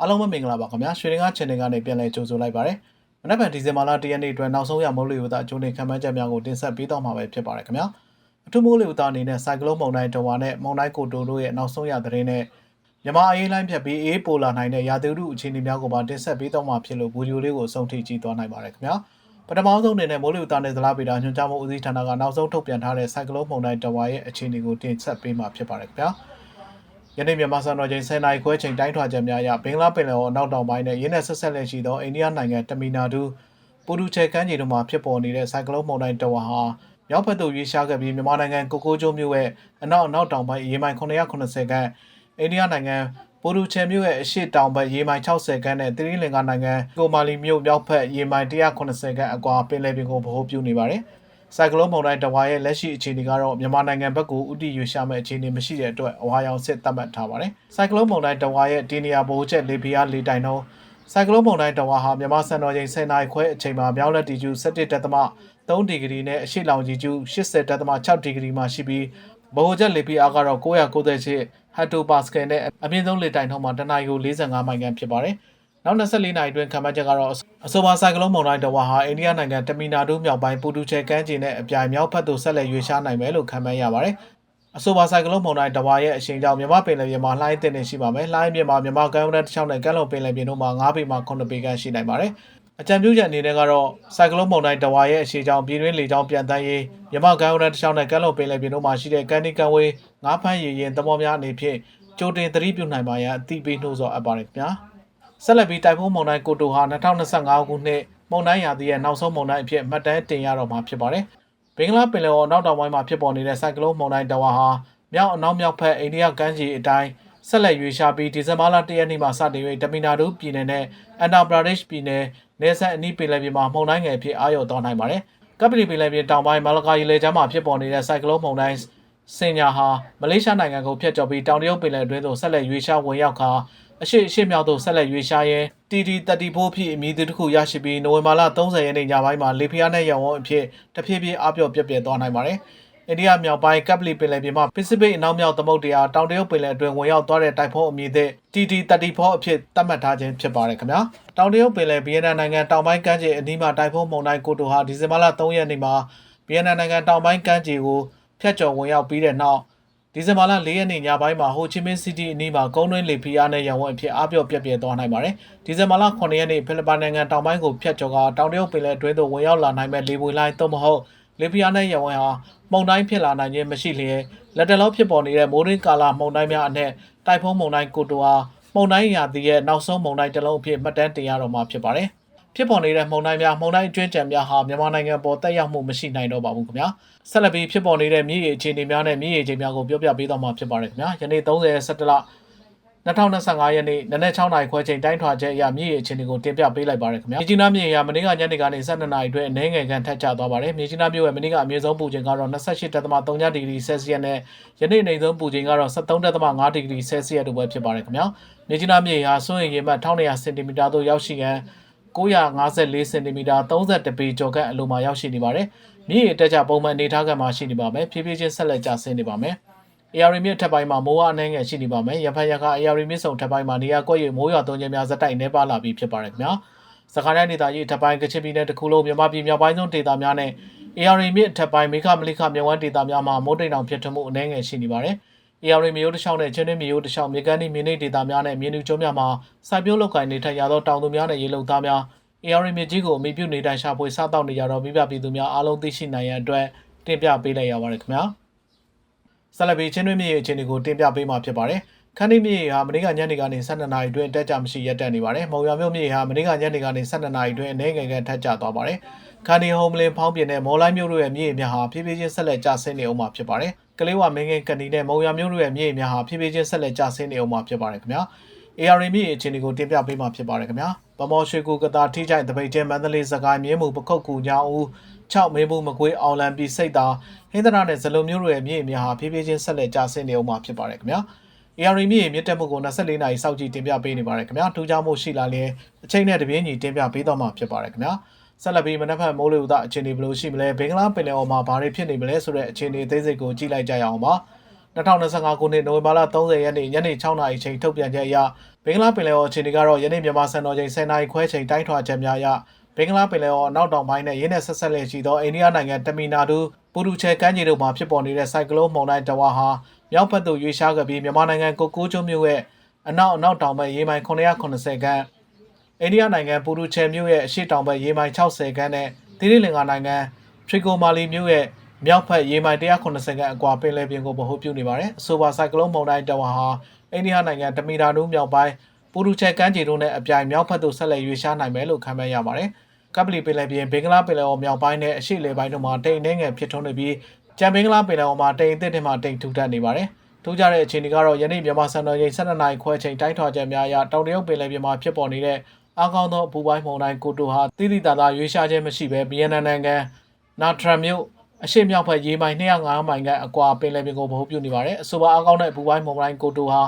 အားလုံးပဲမင်္ဂလာပါခင်ဗျာရွှေရင်က channel ကနေပြန်လည်ကြိုဆိုလိုက်ပါရစေမနက်ဖြန်ဒီဇင်ဘာလ1ရက်နေ့အတွက်နောက်ဆုံးရမိုးလေဝသအကျိုးနေခံမှန်းချက်များကိုတင်ဆက်ပေးတော့မှာပဲဖြစ်ပါတယ်ခင်ဗျာအထူးမိုးလေဝသအနေနဲ့ဆိုင်ကလုန်းမုန်တိုင်းတဝါနဲ့မုန်တိုင်းကိုတိုတို့ရဲ့နောက်ဆုံးရသတင်းနဲ့မြန်မာအေးလိုင်းဖြတ်ပြီးအေးပိုလာနိုင်တဲ့ရာသီဥတုအခြေအနေများကိုပါတင်ဆက်ပေးတော့မှာဖြစ်လို့ဗီဒီယိုလေးကိုအဆုံးထိကြည့်သွားနိုင်ပါတယ်ခင်ဗျာပထမဆုံးအနေနဲ့မိုးလေဝသနဲ့ဇလားပေတာညွှန်ကြားမှုဦးစီးဌာနကနောက်ဆုံးထုတ်ပြန်ထားတဲ့ဆိုင်ကလုန်းမုန်တိုင်းတဝါရဲ့အခြေအနေကိုတင်ဆက်ပေးမှာဖြစ်ပါတယ်ခင်ဗျာ ယနေ့မြန်မာစံတော်ချိန်10နာရီခွဲချိန်တိုင်းထွာချက်များအရဘင်္ဂလားပင်လယ်အော်နောက်တောင်ပိုင်းနဲ့ရင်းနဲ့ဆက်ဆက်လက်ရှိသောအိန္ဒိယနိုင်ငံတမီနာဒူပူဒူချေကမ်းခြေတို့မှာဖြစ်ပေါ်နေတဲ့ဆိုင်ကလုန်းမုန်တိုင်းတဝါဟာမြောက်ဘက်သို့ရွေးရှားခဲ့ပြီးမြန်မာနိုင်ငံကိုကိုကျိုးမြို့ရဲ့အနောက်အနောက်တောင်ပိုင်းရေမိုင်980ခန့်အိန္ဒိယနိုင်ငံပူဒူချေမြို့ရဲ့အရှေ့တောင်ဘက်ရေမိုင်60ခန့်နဲ့သီရိလင်္ကာနိုင်ငံကိုမာလီမြို့မြောက်ဘက်ရေမိုင်180ခန့်အကွာပင်လယ်ပြင်ကိုဗဟိုပြုနေပါတယ်။ ဆိုင်ကလုန်းမုန်တိုင်းတဝါရဲ့လက်ရှိအခြေအနေကတော့မြန်မာနိုင်ငံဘက်ကိုဥတီရွေရှာမဲ့အခြေအနေမရှိတဲ့အတွက်အဝါရောင်စစ်သတ်မှတ်ထားပါတယ်။ဆိုင်ကလုန်းမုန်တိုင်းတဝါရဲ့ဒီနေရာဘိုးချက်လေပြားလေတိုင်နှုန်းဆိုင်ကလုန်းမုန်တိုင်းတဝါဟာမြန်မာစံတော်ချိန်10နာရီခွဲအချိန်မှာမြောက်လက်တီကျူ17.3ဒီဂရီနဲ့အရှေ့လောင်ကြီးကျူ80.6ဒီဂရီမှာရှိပြီးဘိုးချက်လေပြားကတော့998ဟက်တိုပါစကယ်နဲ့အမြင့်ဆုံးလေတိုင်နှုန်းမှာတနအီကို45မိုင်ခန့်ဖြစ်ပါတယ်။နောက်24နာရီအတွင်းခံမှန်းချက်ကတော့ အဆိုပါဆိုင်ကလုန်းမုန်တိုင်းတဝါဟာအိန္ဒိယနိုင်ငံတမီနာဒူးမြောက်ပိုင်းပူတူချေကမ်းခြေနဲ့အပြိုင်မြောက်ဘက်သို့ဆက်လက်ရွေ့ရှားနိုင်မယ်လို့ခံမှန်းရပါတယ်။အဆိုပါဆိုင်ကလုန်းမုန်တိုင်းတဝါရဲ့အရှိန်ကြောင့်မြမပင်လယ်ပြင်မှာလှိုင်းတင်နေရှိပါမယ်။လှိုင်းပြင်မှာမြမကမ်းရိုးတန်းတစ်ချောင်းနဲ့ကမ်းလွန်ပင်လယ်ပြင်တို့မှာ9ပေမှ9ပေခန့်ရှိနိုင်ပါတယ်။အကြံပြုချက်အနေနဲ့ကတော့ဆိုင်ကလုန်းမုန်တိုင်းတဝါရဲ့အရှိန်ကြောင့်ပြည်တွင်းလေကြောင်းပြန်တန်းရေးမြမကမ်းရိုးတန်းတစ်ချောင်းနဲ့ကမ်းလွန်ပင်လယ်ပြင်တို့မှာရှိတဲ့ကန်ဒီကန်ဝေးငါးဖမ်းရည်ရင်သဘောများအနေဖြင့်ကြိုတင်သတိပြုနိုင်ပါရန်အသိပေးနှိုးဆော်အပ်ပါတယ်ခင်ဗျာ။ ဆက်လက်ပြီးတိုင်ဖုန်းမုန်တိုင်းကိုတိုဟာ2025ခုနှစ်မုန်တိုင်းရာသီရဲ့နောက်ဆုံးမုန်တိုင်းအဖြစ်မှတ်တမ်းတင်ရတော့မှာဖြစ်ပါတယ်။ဘင်္ဂလားပင်လယ်အော်နောက်တောင်ပိုင်းမှာဖြစ်ပေါ်နေတဲ့ဆိုင်ကလုန်းမုန်တိုင်းတဝါဟာမြောက်အနောက်မြောက်ဘက်အိန္ဒိယကမ်းခြေအတိုင်းဆက်လက်ရွေ့ရှားပြီးဒီဇင်ဘာလ1ရက်နေ့မှာစတင်၍တမီနာဒူပြည်နယ်နဲ့အန်ဒါပရာဒက်ရှ်ပြည်နယ်နေဆက်အနီးပင်လယ်ပြင်မှာမုန်တိုင်းငယ်အဖြစ်အာရုံသွားနိုင်ပါတယ်။ကပလီပင်လယ်ပြင်တောင်ပိုင်းမလကာရီလေချမ်းမှာဖြစ်ပေါ်နေတဲ့ဆိုင်ကလုန်းမုန်တိုင်းစင်ညာဟာမလေးရှားနိုင်ငံကိုဖျက်ကျော်ပြီးတောင်တရုတ်ပင်လယ်အတွင်းသို့ဆက်လက်ရွေ့ရှားဝင်ရောက်ခါ အရှိအရှိမြောက်သို့ဆက်လက်ရွေ့ရှားရင်း TD34 ဖြစ်အမည်သူတစ်ခုရရှိပြီးနိုဝင်ဘာလ30ရက်နေ့ညပိုင်းမှာလေဖီယာနဲ့ရောင်ဝန်းအဖြစ်တဖြည်းဖြည်းအပြော့ပြက်ပြက်သွားနိုင်ပါတယ်။အိန္ဒိယမြောက်ပိုင်းကပ်ပလီပင်လယ်ပြင်မှာပစိဖိတ်အနောက်မြောက်သမုဒ္ဒရာတောင်တရုတ်ပင်လယ်အတွင်းဝင်ရောက်သွားတဲ့တိုင်ဖုန်းအမည်သစ် TD34 အဖြစ်သတ်မှတ်ထားခြင်းဖြစ်ပါတယ်ခင်ဗျာ။တောင်တရုတ်ပင်လယ်ဗီယက်နမ်နိုင်ငံတောင်ပိုင်းကမ်းခြေအနီးမှာတိုင်ဖုန်းမုန်တိုင်းကိုတိုဟာဒီဇင်ဘာလ3ရက်နေ့မှာဗီယက်နမ်နိုင်ငံတောင်ပိုင်းကမ်းခြေကိုဖျက်ကျော်ဝင်ရောက်ပြီးတဲ့နောက် ဒီဇင်ဘာလ4ရက်နေ့ညပိုင်းမှာဟိုချီမင်းစီးတီးအနီးမှာကုန်းတွင်းလေဖီအားနဲ့ရန်ဝန်အဖြစ်အပြော့ပြက်ပြက်သွားနိုင်ပါတယ်။ဒီဇင်ဘာလ9ရက်နေ့ဖိလစ်ပိုင်နိုင်ငံတောင်ပိုင်းကိုဖျက်ကျော်ကတောင်တရုတ်ပင်လယ်အတွင်းသို့ဝင်ရောက်လာနိုင်မဲ့လေပွေလိုင်းသို့မဟုတ်လေဖီအားနဲ့ရန်ဝန်ဟာမှုန်တိုင်းဖြစ်လာနိုင်ခြင်းမရှိလျက်လက်တလုံးဖြစ်ပေါ်နေတဲ့မိုးရင်းကာလာမှုန်တိုင်းများအနက်တိုင်ဖုန်းမှုန်တိုင်းကိုတိုဟာမှုန်တိုင်းရာသီရဲ့နောက်ဆုံးမှုန်တိုင်းတစ်လုံးအဖြစ်မှတ်တမ်းတင်ရတော့မှာဖြစ်ပါတယ်။ ဖြစ်ပေါ်နေတဲ့မှုန်တိုင်းများမှုန်တိုင်းအတွင်းကြံများဟာမြန်မာနိုင်ငံပေါ်တက်ရောက်မှုမရှိနိုင်တော့ပါဘူးခင်ဗျာဆက်လက်ပြီးဖြစ်ပေါ်နေတဲ့မြေရေအခြေအနေများနဲ့မြေရေချိန်များကိုပြောပြပေးသွားမှာဖြစ်ပါတယ်ခင်ဗျာယနေ့30ရက်17လ2025ရက်နေ့နနက်6နာရီခွဲချိန်တိုင်းထွာချက်အရမြေရေအခြေအနေကိုတင်ပြပေးလိုက်ပါရခင်ဗျာမြေကြီးနားမြေရာမနေ့ကညနေကနေ12နာရီအတွင်းအနေငယ်ကန်ထက်ကျသွားပါတယ်မြေကြီးနားမြို့ရဲ့မနေ့ကအမြင့်ဆုံးပူချိန်ကတော့28.3ဒီဂရီဆယ်စီယပ်နဲ့ယနေ့နေဆုံးပူချိန်ကတော့73.5ဒီဂရီဆယ်စီယပ်တို့ပဲဖြစ်ပါတယ်ခင်ဗျာမြေကြီးနားမြေဟာစွန့်ရင်ရေမှတ်1200စင်တီမီတာသို့ရောက်ရှိရန် 954စင်တီမီတာ32ပေကျော်ခန့်အလိုမှာရောက်ရှိနေပါတယ်။မြစ်ရေတက်ကြပုံမှန်အနေထားကမှာရှိနေပါမယ်။ဖြည်းဖြည်းချင်းဆက်လက်ကျဆင်းနေပါမယ်။ AR မြစ်ထက်ပိုင်းမှာမိုးအနှဲငယ်ရှိနေပါမယ်။ရဖန်ရခါ AR မြစ်ဆုံထက်ပိုင်းမှာနေရာကွက်ရမိုးရွာသွန်းခြင်းများဇက်တိုက်နေပါလာပြီးဖြစ်ပါတယ်ခင်ဗျာ။စကိုင်းတိုင်းဒေသကြီးထက်ပိုင်းကချင်ပြည်နယ်တစ်ခုလုံးမြန်မာပြည်မြောက်ပိုင်းဆုံးဒေသများနဲ့ AR မြစ်ထက်ပိုင်းမေခမလိခမြဝန်းဒေသများမှာမိုးတိမ်တောင်ဖြစ်ထွန်းမှုအနှဲငယ်ရှိနေပါတယ်။ AR မျိုးတစ်ချောင်းနဲ့ချင်းတွင်းမျိုးတစ်ချောင်းမြေကမ်းဒီမြေနေဒေသများနဲ့မြေနူကျုံးများမှာစိုက်ပျိုးလုပ်ကိုင်နေထိုင်ရသောတောင်သူများနဲ့ရေလုံသားများ AR မြစ်ကြီးကိုအမိပြုနေထိုင်ရှာဖွေစားတောက်နေကြတော့မိဘပြည်သူများအားလုံးသိရှိနိုင်ရန်အတွက်တင်ပြပေးလိုက်ရပါတယ်ခင်ဗျာဆက်လက်ပြီးချင်းတွင်းမြေအခြေအနေကိုတင်ပြပေးမှာဖြစ်ပါတယ် ခန်းဒီမြေဟာမနေ့ကညနေကနေ12နာရီအတွင်းတက်ကြမရှိရက်တက်နေပါတယ်။မုံရွာမြို့မြေဟာမနေ့ကညနေကနေ12နာရီအတွင်းအနေငယ်ငယ်ထက်ကျသွားပါတယ်။ခန်းဒီဟုံးမလင်းဖောင်းပြင်နဲ့မော်လိုင်းမြို့တို့ရဲ့မြေများဟာဖြည်းဖြည်းချင်းဆက်လက်ကျဆင်းနေအောင်မှာဖြစ်ပါတယ်။ကလေးဝမင်းငယ်ကန်ဒီနဲ့မုံရွာမြို့တို့ရဲ့မြေများဟာဖြည်းဖြည်းချင်းဆက်လက်ကျဆင်းနေအောင်မှာဖြစ်ပါတယ်ခင်ဗျာ။ AR မြေအခြေအနေကိုတင်ပြပေးမှာဖြစ်ပါတယ်ခင်ဗျာ။ဗမော်ရွှေကူကတာထိကြိုက်တပိတ်ချင်းမန္တလေးစကိုင်းမြင်းမှုပခုတ်ကူညောင်ဦး6မေဘူးမကွေးအောင်လံပြည်စိတ်သာဟင်းသရနဲ့ဇလုံမျိုးတို့ရဲ့မြေများဟာဖြည်းဖြည်းချင်းဆက်လက်ကျဆင်းနေအောင်မှာဖြစ်ပါတယ်ခင်ဗျာ AR မြေမြင့်တက်မှုကို24နာရီစောင့်ကြည့်တင်ပြပေးနေပါတယ်ခင်ဗျာထူးခြားမှုရှိလာရင်အချိန်နဲ့တပြေးညီတင်ပြပေးတော့မှာဖြစ်ပါတယ်ခင်ဗျာဆက်လက်ပြီးမနက်ဖြန်မိုးလေဝသအခြေအနေဘယ်လိုရှိမလဲဘင်္ဂလားပင်လယ်အော်မှာဘာတွေဖြစ်နေမလဲဆိုတဲ့အခြေအနေအသေးစိတ်ကိုကြည့်လိုက်ကြရအောင်ပါ2025ခုနှစ်နိုဝင်ဘာလ30ရက်နေ့ညနေ6နာရီချိန်ထုတ်ပြန်ချက်အရဘင်္ဂလားပင်လယ်အော်အခြေအနေကတော့ယနေ့မြန်မာစံတော်ချိန်10နာရီခွဲချိန်တိုင်းထွာချက်များအရဘင်္ဂလားပင်လယ်အော်အနောက်တောင်ပိုင်းနဲ့ရင်းနှက်ဆက်ဆက်လက်ရှိသောအိန္ဒိယနိုင်ငံတမီနာဒူပူဒူချဲကမ်းခြေတို့မှာဖြစ်ပေါ်နေတဲ့စိုက်ကလုန်းမုန်တိုင်းတဝါဟာ မြောက်ဘက်သို့ရွေ့ရှားခဲ့ပြီးမြန်မာနိုင်ငံကိုကိုကျွန်းမြို့ရဲ့အနောက်အနောက်တောင်ဘက်ရေမိုင်980ခန့်အိန္ဒိယနိုင်ငံပူဒူချဲမြို့ရဲ့အရှေ့တောင်ဘက်ရေမိုင်60ခန့်နဲ့သီရိလင်္ကာနိုင်ငံထရီကိုမာလီမြို့ရဲ့မြောက်ဘက်ရေမိုင်180ခန့်အကွာပင်လယ်ပြင်ကိုဗဟိုပြုနေပါတယ်။အဆိုပါစိုက်ကလုန်းမုန်တိုင်းတဝါဟာအိန္ဒိယနိုင်ငံတမီနာဒူမြောက်ပိုင်းပူဒူချဲကမ်းခြေတို့နဲ့အပြိုင်မြောက်ဘက်သို့ဆက်လက်ရွေ့ရှားနိုင်မယ်လို့ခန့်မှန်းရပါတယ်။ကပလီပင်လယ်ပြင်ဘင်္ဂလားပင်လယ်အော်မြောက်ပိုင်းနဲ့အရှေ့လေပိုင်းတို့မှာတိမ်နှဲငယ်ဖြစ်ထွန်းနေပြီး ကြံဘင်္ဂလားပင်လယ်အော်မှာတိမ်အသစ်တွေမှာတိမ်ထူထပ်နေပါတယ်။ထူးခြားတဲ့အခြေအနေကတော့ယနေ့မြန်မာစံတော်ချိန်12နာရီခွဲချိန်တိုင်းထွာချက်များအရတောင်တရုတ်ပင်လယ်ပြင်မှာဖြစ်ပေါ်နေတဲ့အားကောင်းသောအပူပိုင်းမုန်တိုင်းကိုတိုဟာတိတိတသာရွေးရှားခြင်းမရှိဘဲဗီယက်နမ်နိုင်ငံနာထရမ်မြို့အရှေ့မြောက်ဘက်ရေမိုင်205မိုင်ကအကွာပင်လယ်ပြင်ကိုဗဟိုပြုနေပါတယ်။အဆိုပါအားကောင်းတဲ့အပူပိုင်းမုန်တိုင်းကိုတိုဟာ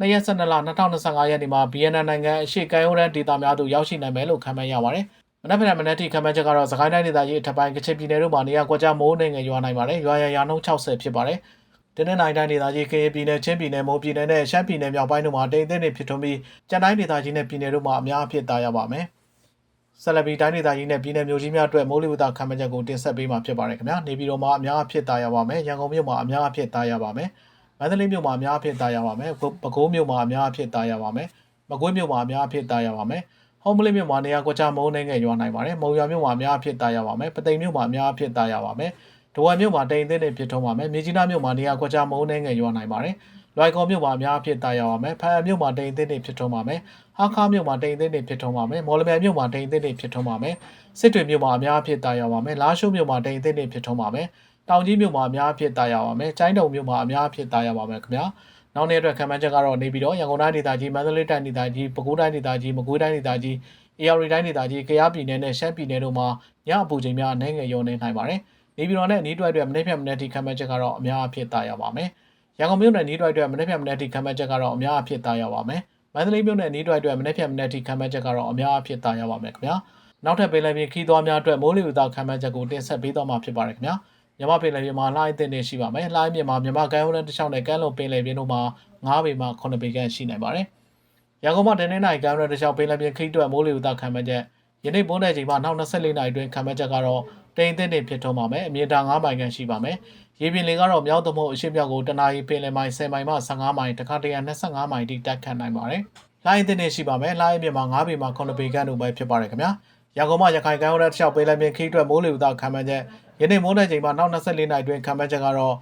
2ရက်12လ2025ရက်နေ့မှာဗီယက်နမ်နိုင်ငံအရှေ့ကမ်းရိုးတန်းဒေသများသို့ရောက်ရှိနိုင်မယ်လို့ခန့်မှန်းရပါတယ်။ မနက်ဖြန်မနက်ထိခံမှန်းချက်ကတော့စကိုင်းတိုင်းဒေသကြီးအထက်ပိုင်းကချင်ပြည်နယ်တို့မှာနေရာကွက်ကြားမိုးနေငယ်ရွာနိုင်ပါတယ်။ရွာရရာနှုန်း60ဖြစ်ပါတယ်။တင်းနဲ့နိုင်တိုင်းဒေသကြီးကရင်ပြည်နယ်ချင်းပြည်နယ်မိုးပြည်နယ်နဲ့ရှမ်းပြည်နယ်မြောက်ပိုင်းတို့မှာတိမ်အသင့်တွေဖြစ်ထွန်းပြီးကြံတိုင်းဒေသကြီးနဲ့ပြည်နယ်တို့မှာအများအဖြစ်သားရပါမယ်။ဆလဘီတိုင်းဒေသကြီးနဲ့ပြည်နယ်မျိုးကြီးများအတွက်မိုးလေဝသခံမှန်းချက်ကိုတင်ဆက်ပေးမှာဖြစ်ပါတယ်ခင်ဗျာ။နေပြည်တော်မှာအများအဖြစ်သားရပါမယ်။ရန်ကုန်မြို့မှာအများအဖြစ်သားရပါမယ်။မန္တလေးမြို့မှာအများအဖြစ်သားရပါမယ်။ပဲခူးမြို့မှာအများအဖြစ်သားရပါမယ်။မကွေးမြို့မှာအများအဖြစ်သားရပါမယ်။ ဟောမလေးမြို့မှာနေရာကွက်ကြားမုန်းနေငယ်ရွာနိုင်ပါတယ်။မုံရွာမြို့မှာအများအဖြစ်သားရပါမယ်။ပသိမ်မြို့မှာအများအဖြစ်သားရပါမယ်။ဒဝံမြို့မှာတိမ်အသင်းတွေဖြစ်ထုံးပါမယ်။မြေကြီးနားမြို့မှာနေရာကွက်ကြားမုန်းနေငယ်ရွာနိုင်ပါတယ်။လွိုင်ကော်မြို့မှာအများအဖြစ်သားရပါမယ်။ဖားအံမြို့မှာတိမ်အသင်းတွေဖြစ်ထုံးပါမယ်။ဟာခါမြို့မှာတိမ်အသင်းတွေဖြစ်ထုံးပါမယ်။မော်လမြိုင်မြို့မှာတိမ်အသင်းတွေဖြစ်ထုံးပါမယ်။စစ်တွေမြို့မှာအများအဖြစ်သားရပါမယ်။လာရှိုးမြို့မှာတိမ်အသင်းတွေဖြစ်ထုံးပါမယ်။တောင်ကြီးမြို့မှာအများအဖြစ်သားရပါမယ်။ကျိုင်းတုံမြို့မှာအများအဖြစ်သားရပါမယ်ခင်ဗျာ။ နောက်နေ့အတွက်ခံမှန်းချက်ကတော့နေပြီးတော့ရန်ကုန်တိုင်းဒေသကြီးမန္တလေးတိုင်းဒေသကြီးပဲခူးတိုင်းဒေသကြီးမကွေးတိုင်းဒေသကြီး AR တိုင်းဒေသကြီးကယားပြည်နယ်နဲ့ရှမ်းပြည်နယ်တို့မှာညအပူချိန်များအနည်းငယ်ရောနေနိုင်ပါတယ်။နေပြည်တော်နဲ့နီးတွိုက်အတွက်မနေ့ဖြန်မနေ့ထိခံမှန်းချက်ကတော့အများအဖြစ်သားရပါမယ်။ရန်ကုန်မြို့နယ်နီးတွိုက်အတွက်မနေ့ဖြန်မနေ့ထိခံမှန်းချက်ကတော့အများအဖြစ်သားရပါမယ်။မန္တလေးမြို့နယ်နီးတွိုက်အတွက်မနေ့ဖြန်မနေ့ထိခံမှန်းချက်ကတော့အများအဖြစ်သားရပါမယ်ခင်ဗျာ။နောက်ထပ်ပင်လယ်ပြင်ခီးသွွားများအတွက်မိုးလေဝသခံမှန်းချက်ကိုတင်ဆက်ပေးသွားမှာဖြစ်ပါတယ်ခင်ဗျာ။ မြမပင်လယ်ပြင်မှာလှိုင်းအသင့်နေရှိပါမယ်။လှိုင်းပြင်မှာမြမကမ်းရိုးတန်းတစ်လျှောက်နဲ့ကမ်းလွန်ပင်လယ်ပြင်တို့မှာ9ပေမှ9ပေခန့်ရှိနိုင်ပါတယ်။ရန်ကုန်မှာတနင်္လာရီကမ်းရိုးတန်းတစ်လျှောက်ပင်လယ်ပြင်ခီးတွက်မိုးလေဝသခံမှန်းချက်ယနေ့ပိုးတဲ့ချိန်မှာနောက်24နာရီအတွင်းခံမှန်းချက်ကတော့တိမ်အသင့်တွေဖြစ်ထွန်းပါမယ်။အမြင့်တာ9မိုင်ခန့်ရှိပါမယ်။ရေပြင်လေကတော့မြောက်သမုတ်အရှေ့မြောက်ကိုတနအီပင်လယ်မိုင်10မိုင်မှ15မိုင်တခါတရံ25မိုင်တိတက်ခတ်နိုင်ပါတယ်။လှိုင်းအသင့်တွေရှိပါမယ်။လှိုင်းအမြင့်မှာ9ပေမှ9ပေခန့်တို့ပဲဖြစ်ပါတယ်ခင်ဗျာ။ရန်ကုန်မှာရခိုင်ကမ်းရိုးတန်းတစ်လျှောက်ပင်လယ်ပြင်ခီးတွက်မိုးလေဝသခံမှန်းချက် ယနေ့မိုးတဲ့ချိန်မှာနောက်24နာရီအတွင်းခံမှန်းချက်ကတော့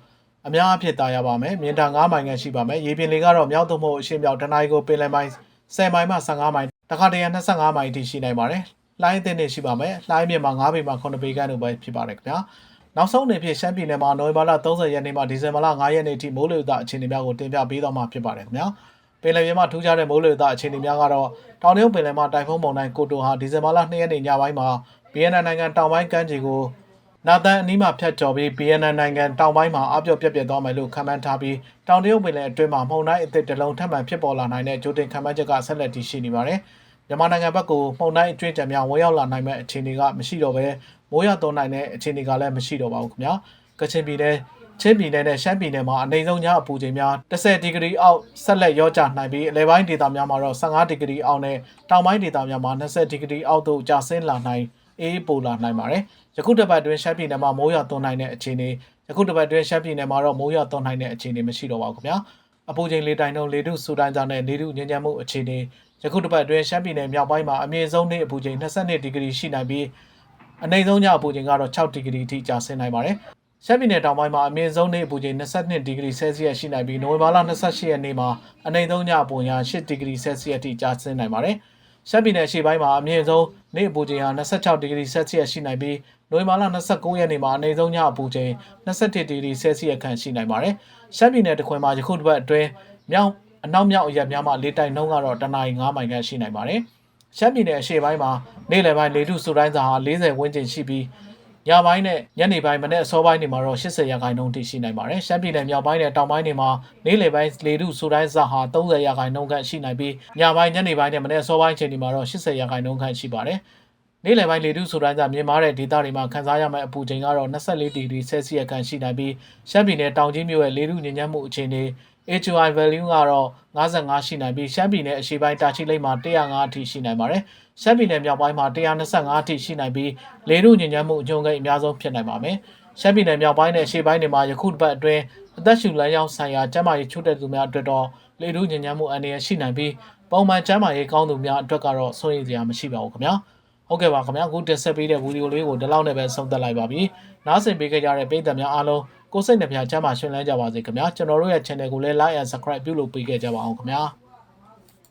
အများအဖြစ်သားရပါမယ်။မြင့်တာ9မိုင်ခန့်ရှိပါမယ်။ရေပြင်လေကတော့မြောက်သမုတ်အရှေ့မြောက်တနအီကိုပင်လယ်မိုင်10မိုင်မှ15မိုင်တခါတရံ25မိုင်တိရှိနိုင်ပါတယ်။လှိုင်းအသင့်တွေရှိပါမယ်။လှိုင်းမြင့်မှာ9ပေမှ9ပေခန့်တို့ပဲဖြစ်ပါတယ်ခင်ဗျာ။နောက်ဆုံးအနေဖြင့်ရှမ်းပြည်နယ်မှာနိုဝင်ဘာလ30ရက်နေ့မှဒီဇင်ဘာလ9ရက်နေ့ထိမိုးလေဝသအခြေအနေများကိုတင်ပြပေးသွားမှာဖြစ်ပါတယ်ခင်ဗျာ။ပင်လယ်ပြင်မှာထူးခြားတဲ့မိုးလေဝသအခြေအနေများကတော့တောင်တရုတ်ပင်လယ်မှာတိုင်ဖုန်းမုန်တိုင်းကိုတိုဟာဒီဇင်ဘာလ2ရက်နေ့ညပိုင်းမှာဗီယက်နမ်နိုင်ငံတောင်ပိုင်းကမ်းခြေကို နာသန်အနီးမှာဖြတ်ကျော်ပြီးဗီယက်နမ်နိုင်ငံတောင်ပိုင်းမှာအပြော့ပြက်ပြက်သွားမယ်လို့ခန့်မှန်းထားပြီးတောင်တရုတ်ပင်လယ်အတွင်းမှာမုန်တိုင်းအသစ်တစ်လုံးထပ်မံဖြစ်ပေါ်လာနိုင်တဲ့ဂျိုတင်ခန့်မှန်းချက်ကဆက်လက်တည်ရှိနေပါတယ်။မြန်မာနိုင်ငံဘက်ကိုမုန်တိုင်းအကျွင့်ကြံများဝင်ရောက်လာနိုင်မဲ့အခြေအနေကမရှိတော့ဘဲမိုးရွာသွန်းနိုင်တဲ့အခြေအနေကလည်းမရှိတော့ပါဘူးခင်ဗျာ။ကချင်ပြည်နယ်ချင်းပြည်နယ်နဲ့ရှမ်းပြည်နယ်မှာအနေဆုံးညအပူချိန်များ10ဒီဂရီအောက်ဆက်လက်ရောကျနိုင်ပြီးအလဲပိုင်းဒေသများမှာတော့15ဒီဂရီအောက်နဲ့တောင်ပိုင်းဒေသများမှာ20ဒီဂရီအောက်သို့ကျဆင်းလာနိုင် အေးပိုလာနိုင်ပါတယ်။ယခုတစ်ပတ်အတွင်းရှမ်းပြည်နယ်မှာမိုးရွာသွန်းနိုင်တဲ့အခြေအနေယခုတစ်ပတ်အတွင်းရှမ်းပြည်နယ်မှာတော့မိုးရွာသွန်းနိုင်တဲ့အခြေအနေမရှိတော့ပါဘူးခင်ဗျာ။အပူချိန်လေတိုင်နှုန်းလေထုစူတိုင်းကြောင့်နဲ့လေထုညဉ့်ညံ့မှုအခြေအနေယခုတစ်ပတ်အတွင်းရှမ်းပြည်နယ်မြောက်ပိုင်းမှာအမြင့်ဆုံးနေ့အပူချိန်22ဒီဂရီရှိနိုင်ပြီးအနေဆုံးညအပူချိန်ကတော့6ဒီဂရီအထိကျဆင်းနိုင်ပါတယ်။ရှမ်းပြည်နယ်တောင်ပိုင်းမှာအမြင့်ဆုံးနေ့အပူချိန်22ဒီဂရီဆဲလ်စီယပ်ရှိနိုင်ပြီးနိုဝင်ဘာလ28ရက်နေ့မှာအနေဆုံးညအပူချိန်8ဒီဂရီဆဲလ်စီယပ်အထိကျဆင်းနိုင်ပါတယ်။ ရှမ်းပြည်နယ်ရှေ့ပိုင်းမှာအမြင့်ဆုံးနေ့အပူချိန်ဟာ26ဒီဂရီဆဲလ်စီယပ်ရှိနိုင်ပြီးနိုဝင်ဘာလ29ရက်နေ့မှာအနေဆုံးညအပူချိန်21ဒီဂရီဆဲလ်စီယပ်ခန့်ရှိနိုင်ပါတယ်။ရှမ်းပြည်နယ်တခွင်မှာယခုတစ်ပတ်အတွင်းမြောက်အနောက်မြောက်အရက်များမှာလေတိုင်နှုန်းကတော့တနအီ9မိုင်ခန့်ရှိနိုင်ပါတယ်။ရှမ်းပြည်နယ်အရှေ့ပိုင်းမှာနေ့လယ်ပိုင်းလေထုစူတိုင်းစာဟာ40ဝန်းကျင်ရှိပြီး ညပိုင်းနဲ့ညနေပိုင်းမနေ့အစောပိုင်းတွေမှာတော့80ရာခိုင်နှုန်းထိရှိနိုင်ပါတယ်။ရှမ်းပြည်နယ်မြောက်ပိုင်းနဲ့တောင်ပိုင်းတွေမှာနေ့လယ်ပိုင်းလေထုစူတိုင်းစာဟာ30ရာခိုင်နှုန်းခန့်ရှိနိုင်ပြီးညပိုင်းညနေပိုင်းနဲ့မနေ့အစောပိုင်းချိန်တွေမှာတော့80ရာခိုင်နှုန်းခန့်ရှိပါတယ်။နေ့လယ်ပိုင်းလေထုဆိုတိုင်းကမြင်မာတဲ့ဒေသတွေမှာခန်းစားရမယ့်အပူချိန်ကတော့24ဒီဂရီဆဲလ်စီယပ်ခန့်ရှိနိုင်ပြီးရှမ်းပြည်နယ်တောင်ကြီးမြို့ရဲ့လေထုညဉ့်ညမ်းမှုအခြေအနေ AQI value ကတော့55ရှိနိုင်ပြီးရှမ်းပြည်နယ်အရှေ့ပိုင်းတာချီလိမ့်မှာ105အထိရှိနိုင်ပါတယ်။ ရှမ်းပြည်နယ်မြောက်ပိုင်းမှာ125အထိရှိနိုင်ပြီးလေထုညဉ့်ညမ်းမှုအကျုံးကိန်းအများဆုံးဖြစ်နိုင်ပါမယ်။ရှမ်းပြည်နယ်မြောက်ပိုင်းနဲ့အရှေ့ပိုင်းတွေမှာယခုတစ်ပတ်အတွင်းအသက်ရှူလမ်းကြောင်းဆိုင်ရာကျန်းမာရေးချို့တဲ့သူများအတွက်တော့လေထုညဉ့်ညမ်းမှုအန္တရာယ်ရှိနိုင်ပြီးပုံမှန်ကျန်းမာရေးကောင်းသူများအတွက်ကတော့စိုးရိမ်စရာမရှိပါဘူးခင်ဗျာ။ဟုတ်ကဲ့ပါခင်ဗျာအခုတင်ဆက်ပေးတဲ့ဗီဒီယိုလေးကိုဒီလောက်နဲ့ပဲဆုံးသက်လိုက်ပါပြီ။နားဆင်ပေးခဲ့ကြတဲ့ပရိသတ်များအားလုံးကိုယ်စိတ်နှပြချမ်းသာရှင်လန်းကြပါစေခင်ဗျာ။ကျွန်တော်တို့ရဲ့ channel ကိုလည်း like and subscribe ပြုလုပ်ပေးခဲ့ကြပါအောင်ခင်ဗျာ။